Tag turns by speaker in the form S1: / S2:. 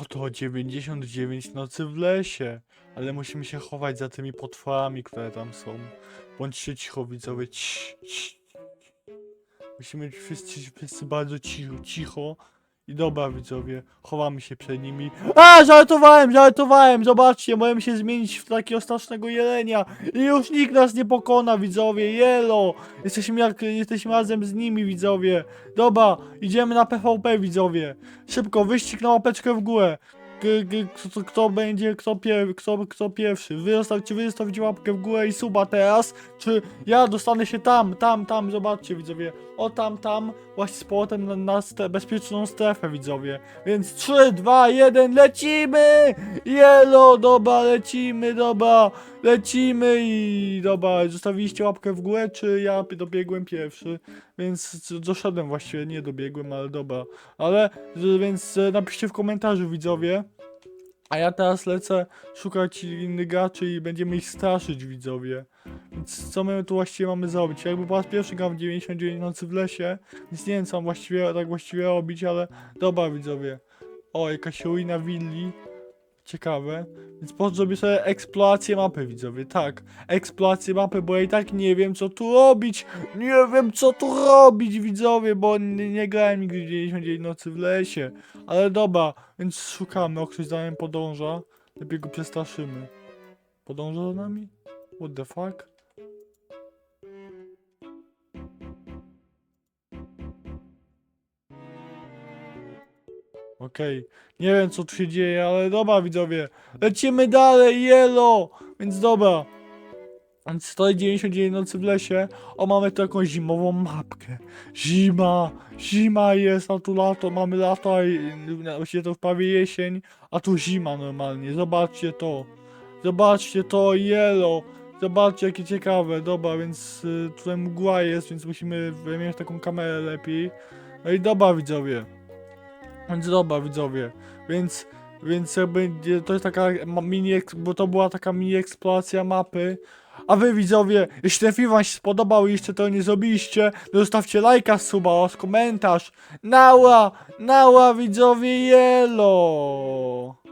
S1: Oto 99 nocy w lesie. Ale musimy się chować za tymi potworami, które tam są. Bądźcie cicho, widzowie. Cii, cii. Musimy wszyscy, wszyscy bardzo cicho, cicho. I dobra, widzowie, chowamy się przed nimi. A, żartowałem, żartowałem! Zobaczcie, możemy się zmienić w takiego strasznego jelenia. I już nikt nas nie pokona, widzowie. Jelo! Jesteśmy, jak, jesteśmy razem z nimi, widzowie. Dobra, idziemy na PvP, widzowie. Szybko, wyścig na łapeczkę w górę. Kto, kto będzie, kto, kto, kto pierwszy? Wy zostaw, czy wy zostawicie łapkę w górę i suba teraz? Czy ja dostanę się tam, tam, tam, zobaczcie widzowie. O tam, tam, właśnie z powrotem na, na ste, bezpieczną strefę widzowie. Więc 3, 2, 1, lecimy! Jelo, dobra, lecimy, dobra, lecimy i dobra, zostawiliście łapkę w górę, czy ja dobiegłem pierwszy? Więc doszedłem właściwie, nie dobiegłem, ale dobra. Ale, więc napiszcie w komentarzu widzowie. A ja teraz lecę szukać innych graczy i będziemy ich straszyć widzowie. Więc co my tu właściwie mamy zrobić? Jakby po raz pierwszy gram w 99 nocy w lesie, więc nie wiem co mam właściwie, tak właściwie robić, ale dobra widzowie. O, jakaś ruina willi. Ciekawe. Więc po zrobię sobie eksplorację mapy widzowie, tak. Eksplorację mapy, bo ja i tak nie wiem co tu robić. Nie wiem co tu robić widzowie, bo nie, nie grałem nigdy w 99 nocy w lesie. Ale dobra, więc szukamy, o ktoś za nami podąża. Lepiej go przestraszymy. Podąża za nami? What the fuck? Okej, nie wiem co tu się dzieje, ale dobra widzowie. Lecimy dalej, jelo! Więc dobra. Więc 199 nocy w lesie. O, mamy tu jakąś zimową mapkę. Zima, zima jest, a tu lato, mamy lato, a właściwie to prawie jesień, a tu zima normalnie. Zobaczcie to. Zobaczcie to, jelo. Zobaczcie jakie ciekawe, dobra, więc y, tutaj mgła jest, więc musimy mieć taką kamerę lepiej. No i dobra widzowie. Więc dobra widzowie, więc, więc jakby to jest taka mini, bo to była taka mini eksploracja mapy. A wy widzowie, jeśli ten film wam się spodobał i jeszcze to nie zrobiliście, zostawcie lajka, suba oraz komentarz. Nała, nała widzowie, jelo!